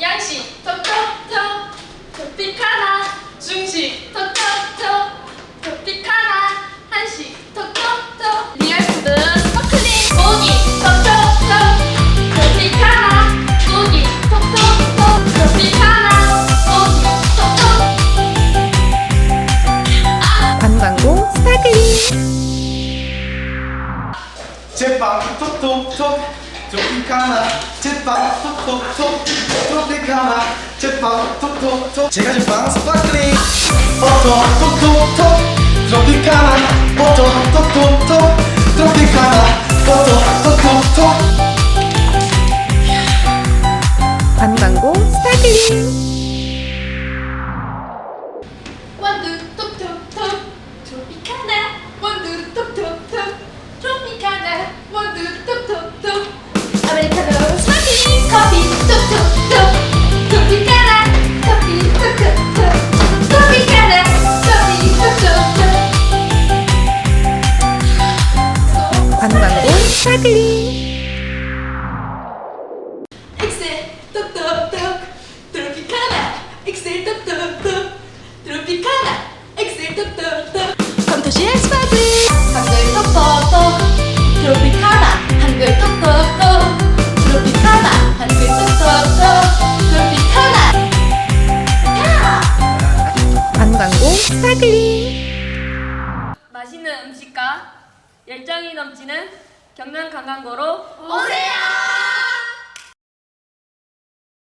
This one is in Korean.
양식 톡톡톡. 토픽하나. 중식 톡톡톡. 토픽하나. 한식 톡톡톡. 리얼푸드. 스파클링. 고기. 톡톡톡. 토픽하나. 고기. 톡톡톡. 토픽하나. 고기. 톡톡. 관광고 스파클링. 제빵. 톡톡톡 트로피카나 제빵 톡톡톡 트로피카나 제빵 톡톡톡 제가 제빵 스파클링. 버터 톡톡톡 트로피카나 버터 톡톡톡 트로피카나 버터 톡톡톡 관광고 스파클링. 원두 톡톡톡. 트로피카나 원두 톡톡톡. 트로피카나 원두 톡톡톡 스파클링 엑셀 똑똑똑 트로피카나 엑셀 똑똑똑 트로피카나 엑셀 똑똑똑 검토시의 스파클링 한글 똑똑똑 트로피카나 한글 똑똑똑 트로피카나 한글 똑똑똑 트로피카나 야! 관광고 스파클링 맛있는 음식과 열정이 넘치는 경남 관광고로 오세요!